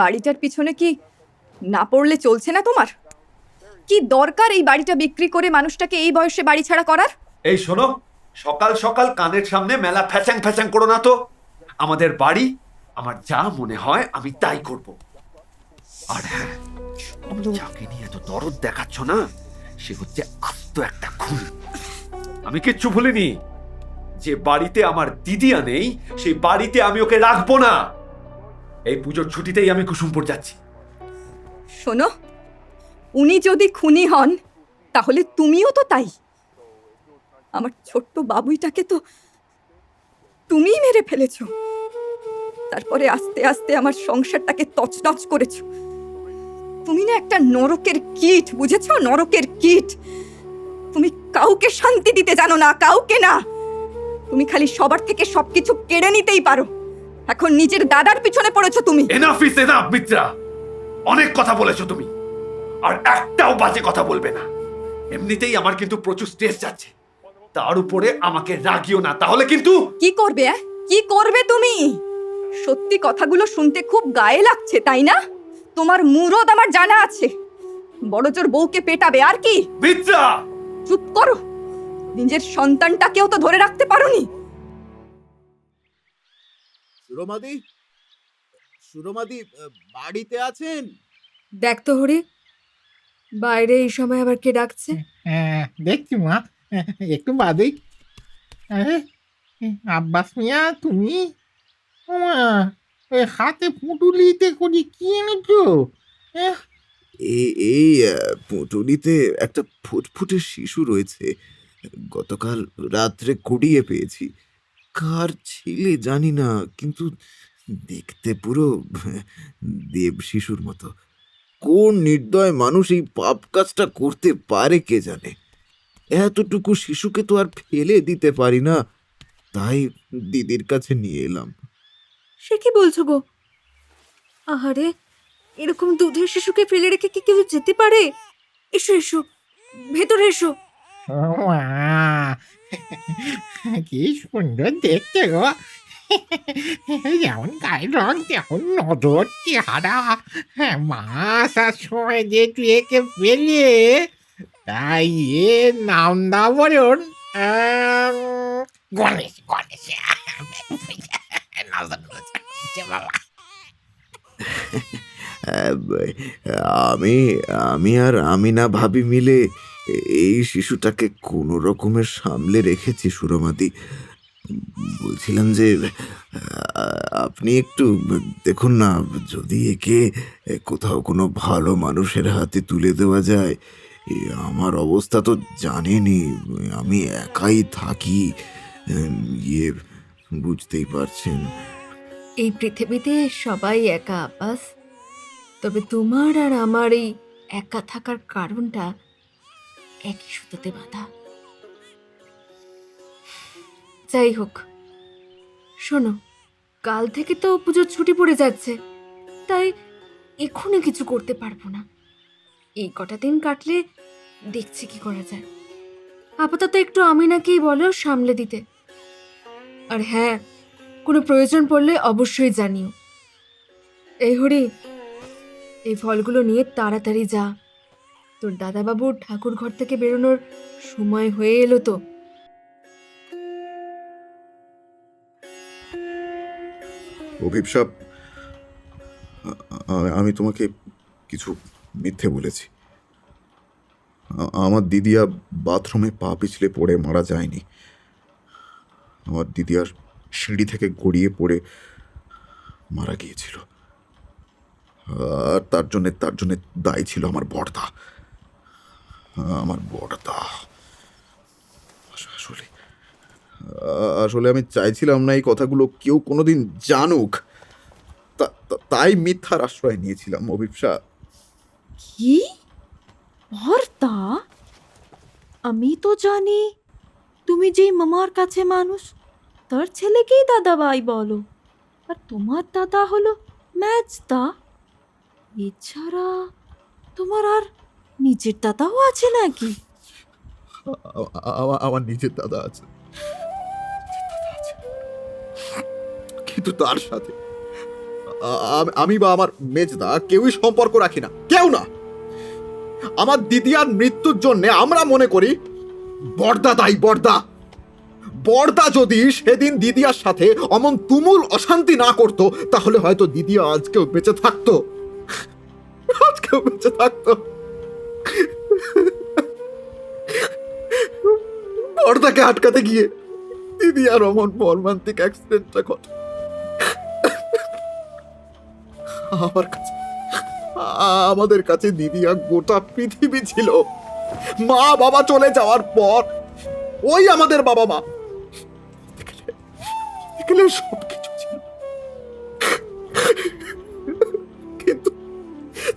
বাড়িটার পিছনে কি না পড়লে চলছে না তোমার? কি দরকার এই বাড়িটা বিক্রি করে মানুষটাকে এই বয়সে বাড়ি ছাড়া করার? এই শোনো, সকাল সকাল কানের সামনে মেলা ফ্যাচাং ফ্যাচাং করো না তো। আমাদের বাড়ি, আমার যা মনে হয় আমি তাই করব। আর হ্যাঁ যাকে নিয়ে এত দরদ দেখাচ্ছ না, সে হচ্ছে আস্ত একটা খুন। আমি কিচ্ছু ভুলিনি। যে বাড়িতে আমার দিদিয়া নেই, সেই বাড়িতে আমি ওকে রাখব না। এই পুজোর ছুটিতেই আমি কুসুমপুর যাচ্ছি। শোনো, উনি যদি খুনি হন, তাহলে তুমিও তো তাই। আমার ছোট্ট বাবুইটাকে তো তুমিই মেরে ফেলেছ। তারপরে আস্তে আস্তে আমার সংসারটাকে তছনছ করেছ। তুমি না একটা নরকের কীট, বুঝেছ? নরকের কীট। তুমি কাউকে শান্তি দিতে জানো না, কাউকে না। তুমি খালি সবার থেকে সবকিছু কেড়ে নিতেই পারো। এখন নিজের দাদার পিছনে পড়েছো তুমি। Enough is enough Mitra. অনেক কথা বলেছ তুমি। আর একটাও বাজে কথা বলবে না। এমনিতেই আমার কিন্তু প্রচুর স্ট্রেস যাচ্ছে। তার উপরে আমাকে রাগিও না। তাহলে কিন্তু কি করবে অ্যাঁ? কি করবে তুমি? সত্যি কথাগুলো শুনতে খুব গায়ে লাগছে তাই না? তোমার মুরদ আমার জানা আছে। বড় জোর বউকে পেটাবে আর কি? মিত্রা! চুপ করো। নিজের সন্তানটাকেও তো ধরে রাখতে পারোনি। সুরমাদি? সুরমাদি বাড়িতে আছেন? দেখ তো হরি বাইরে এই সময় আবার কে ডাকছে? হ্যাঁ দেখছি মা একটু বাদেই। আরে আব্বাস মিয়া তুমি? ও মা ওই হাতে পুটুলিতে করি কি এনেছো? এই পুঁটুলিতে একটা ফুটফুটে শিশু রয়েছে। গতকাল রাত্রে কুড়িয়ে পেয়েছি। কার ছেলে জানি না কিন্তু দেখতে পুরো দেব শিশুর মতো। কোন নির্দয় মানুষ এই পাপ কাজটা করতে পারে কে জানে? এতটুকু শিশুকে তো আর ফেলে দিতে পারি না। তাই দিদির কাছে নিয়ে এলাম। সে কি বলছো গো? আহারে এরকম দুধের শিশুকে ফেলে রেখে কি কেউ যেতে পারে? এসো এসো ভেতরে এসো। কি সুন্দর দেখতে গো যেমন গায়ের রং তেমন নজর চেহারা হ্যাঁ মা আসার সময় যে তুই একে পেলে তাই এ নাম দা বলুন গণেশ গণেশ আমি আমি আর আমি না ভাবি মিলে এই শিশুটাকে কোনো রকমের সামলে রেখেছি, সুরমাদি। বলছিলাম যে আপনি একটু দেখুন না, যদি একে কোথাও কোনো ভালো মানুষের হাতে তুলে দেওয়া যায় আমার অবস্থা তো জানেনই, আমি একাই থাকি ইয়ে বুঝতেই পারছেন। এই পৃথিবীতে সবাই একা আব্বাস তবে তোমার আর আমার এই একা থাকার কারণটা একই সুতোতে বাঁধা। যাই হোক, শোনো, কাল থেকে তো পুজোর ছুটি পড়ে যাচ্ছে, তাই এক্ষুনি কিছু করতে পারব না। এই কটা দিন কাটলে দেখছি কি করা যায়। আপাতত একটু আমি নাকেই বলো সামলে দিতে। আর হ্যাঁ কোনো প্রয়োজন পড়লে অবশ্যই জানিও। এই হরি, এই ফলগুলো নিয়ে তাড়াতাড়ি যা। তোর দাদাবাবুর ঠাকুর ঘর থেকে বেরোনোর সময় হয়ে এলো তো। অভিশাপ আমি তোমাকে কিছু মিথ্যে বলেছি। আমার দিদিয়া বাথরুমে পা পিছলে পড়ে মারা যায়নি। আমার দিদিয়ার সিঁড়ি থেকে গড়িয়ে পড়ে মারা গিয়েছিল। আর তার জন্যে তার জন্যে দায়ী ছিল আমার বড়দা আমার বড়দা আসলে। আসলে আমি চাইছিলাম না এই কথাগুলো কেউ কোনোদিন জানুক। তাই মিথ্যার আশ্রয় নিয়েছিলাম, অভিপসা। কি? ভর্তা আমি তো জানি তুমি যেই মামার কাছে মানুষ, তার ছেলেকেই দাদা ভাই বলো। আর তোমার দাদা হলো ম্যাচদা এছাড়া তোমার আর নিজের দাদাও আছে নাকি? আমার নিজের দাদা আছে। কিন্তু তার সাথে আমি বা আমার মেজদা কেউই সম্পর্ক রাখি না। কেউ না। আমার দিদিয়ার মৃত্যুর জন্য আমরা মনে করি, বর্দা দায়ী বর্দা। বর্দা যদি সেদিন দিদিয়ার সাথে অমন তুমুল অশান্তি না করতো, তাহলে হয়তো দিদিয়া আজকেও বেঁচে থাকতো। আজকেও বেঁচে থাকতো। বর্দাকে আটকাতে গিয়ে দিদিয়ার অমন মর্মান্তিক অ্যাক্সিডেন্টটা ঘটে। আমার কাছে, আমাদের কাছে দিদিয়া গোটা পৃথিবী ছিল। মা বাবা চলে যাওয়ার পর ওই আমাদের বাবা মা। সব কিছু ছিল। কিন্তু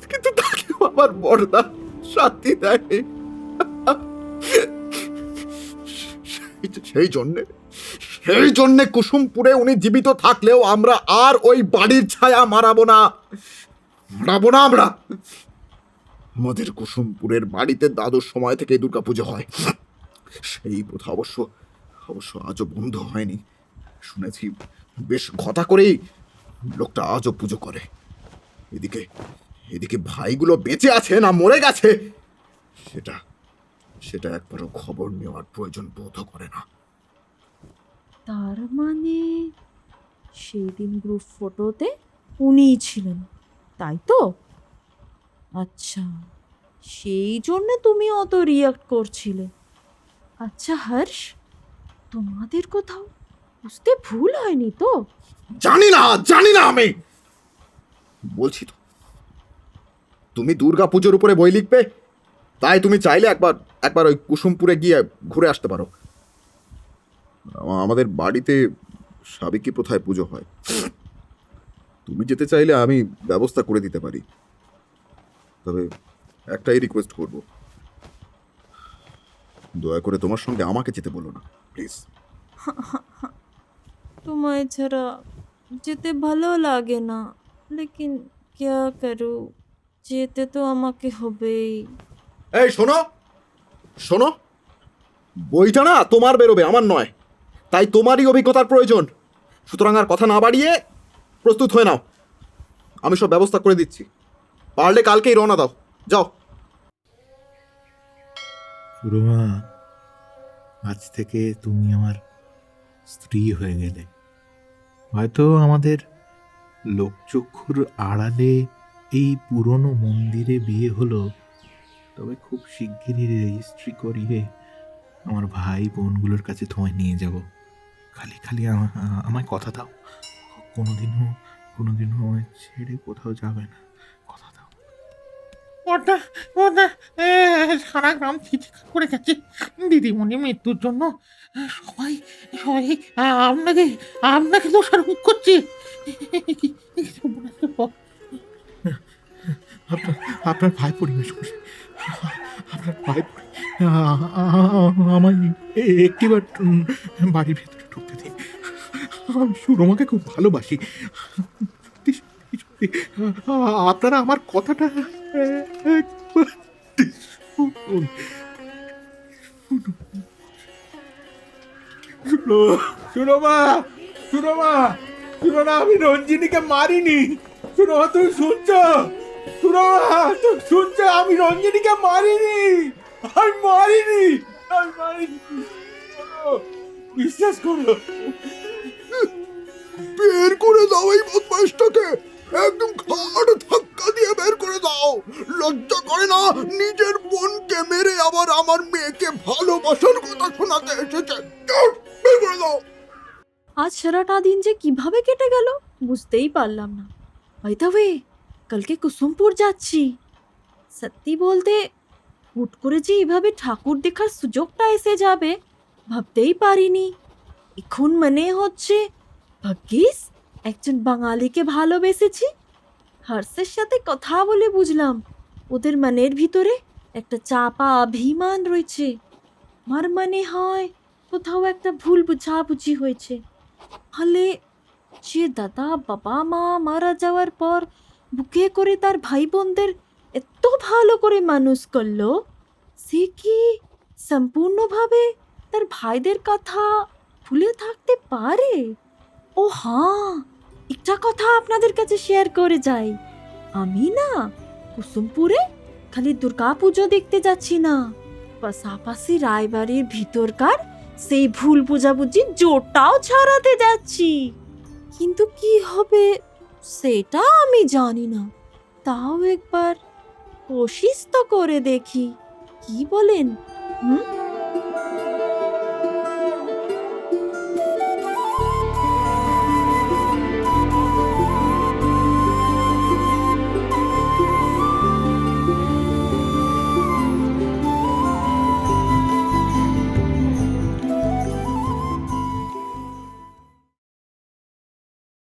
কিন্তু তাকেও আমার বর্দা শান্তি সেই- সেই জন্যে সেই জন্যে কুসুমপুরে উনি জীবিত থাকলেও আমরা আর ওই বাড়ির ছায়া মারাবো না। মারাবো না আমরা। আমাদের কুসুমপুরের বাড়িতে দাদুর সময় থেকে দুর্গাপুজো হয়। সেই প্রথা অবশ্য অবশ্য আজও বন্ধ হয়নি। শুনেছি বেশ ঘটা করেই লোকটা আজও পুজো করে। এদিকে এদিকে ভাইগুলো বেঁচে আছে না মরে গেছে? সেটা সেটা একবারও খবর নেওয়ার প্রয়োজন বোধ করে না। তার মানে সেই দিন গ্রুপ ফটোতে উনিই ছিলেন তাই তো? আচ্ছা সেই জন্য তুমি অত রিয়াক্ট করছিলে। আচ্ছা হর্ষ তোমাদের কোথাও বুঝতে ভুল হয়নি তো? জানি না জানি না আমি! বলছি তো তুমি দুর্গা পুজোর উপরে বই লিখবে? তাই তুমি চাইলে একবার একবার ওই কুসুমপুরে গিয়ে ঘুরে আসতে পারো। আমাদের বাড়িতে সাবিকি প্রথায় পুজো হয়। তুমি যেতে চাইলে আমি ব্যবস্থা করে দিতে পারি। তবে একটাই রিকোয়েস্ট করব। দয়া করে তোমার সঙ্গে আমাকে যেতে বলো না প্লিজ তোমায় ছাড়া যেতে ভালো লাগে না, লেকিন ক্যা করু? যেতে তো আমাকে হবেই। এই শোনো। শোনো। বইটা না তোমার বেরোবে আমার নয়। তাই তোমারই অভিজ্ঞতার প্রয়োজন। সুতরাং আর কথা না বাড়িয়ে প্রস্তুত হয়ে নাও। আমি সব ব্যবস্থা করে দিচ্ছি। পারলে কালকেই রওনা দাও। যাও। সুরমা আজ থেকে তুমি আমার স্ত্রী হয়ে গেলে। হয়তো আমাদের লোকচক্ষুর আড়ালে এই পুরনো মন্দিরে বিয়ে হলো তবে খুব শিগগিরই রেজিস্ট্রি করিয়ে আমার ভাই বোনগুলোর কাছে তোমায় নিয়ে যাব খালি খালি আমায় কথা দাও কোনোদিনও কোনোদিনও আমায় ছেড়ে কোথাও যাবে না কথা দাও ওটা ওটা সারা গ্রাম চিৎকার করে গেছে দিদিমণি মৃত্যুর জন্য সবাই সবাই আপনাকে আপনাকে দোষারোপ করছে আপনার আপনার ভাই পরিবেশ করে আপনার ভাই পরি- আ- আ- আমায় এ- একটিবার বাড়ির ভেতরে ঢুকতে দিন। আমি সুরমাকে খুব ভালোবাসি। আপনারা আমার কথাটা। শুনো- সুরমা সুরমা সুরমা, আমি রঞ্জিনীকে মারিনি। সুরমা তুমি শুনছ? সুরমা তুমি শুনছ? আমি রঞ্জিনীকে মারিনি। আমি মারিনি। আমি মারিনি। বিশ্বাস করো। বের করে দাও এই বদমাইশটাকে। একদম ঘাড় ধাক্কা দিয়ে বের করে দাও। লজ্জা করে না নিজের বোনকে মেরে আবার আমার মেয়েকে ভালোবাসার কথা শোনাতে এসেছে। বের করে দাও। আজ সারাটা দিন যে কীভাবে কেটে গেল বুঝতেই পারলাম না। ওয়ে কালকে কুসুমপুর যাচ্ছি সত্যি বলতে হুট করে যে এভাবে ঠাকুর দেখার সুযোগটা এসে যাবে ভাবতেই পারিনি এখন মনে হচ্ছে ভাগ্যিস একজন বাঙালিকে ভালোবেসেছি হর্ষের সাথে কথা বলে বুঝলাম ওদের মনের ভিতরে একটা চাপা অভিমান রয়েছে আমার মনে হয় কোথাও একটা ভুল বুঝাবুঝি হয়েছে হলে যে দাদা বাবা মা মারা যাওয়ার পর বুকে করে তার ভাই বোনদের এত ভালো করে মানুষ করল সে কি সম্পূর্ণভাবে তার ভাইদের কথা ভুলে থাকতে পারে ও হ্যাঁ একটা কথা আপনাদের কাছে শেয়ার করে যাই আমি না কুসুমপুরে খালি দুর্গা পুজো দেখতে যাচ্ছি না পাশাপাশি রায়বাড়ির ভিতরকার সেই ভুল বোঝাবুঝি জোরটাও ছাড়াতে যাচ্ছি কিন্তু কি হবে? সেটা আমি জানি না। তাও একবার কোশিস তো করে দেখি। কি বলেন? হুম?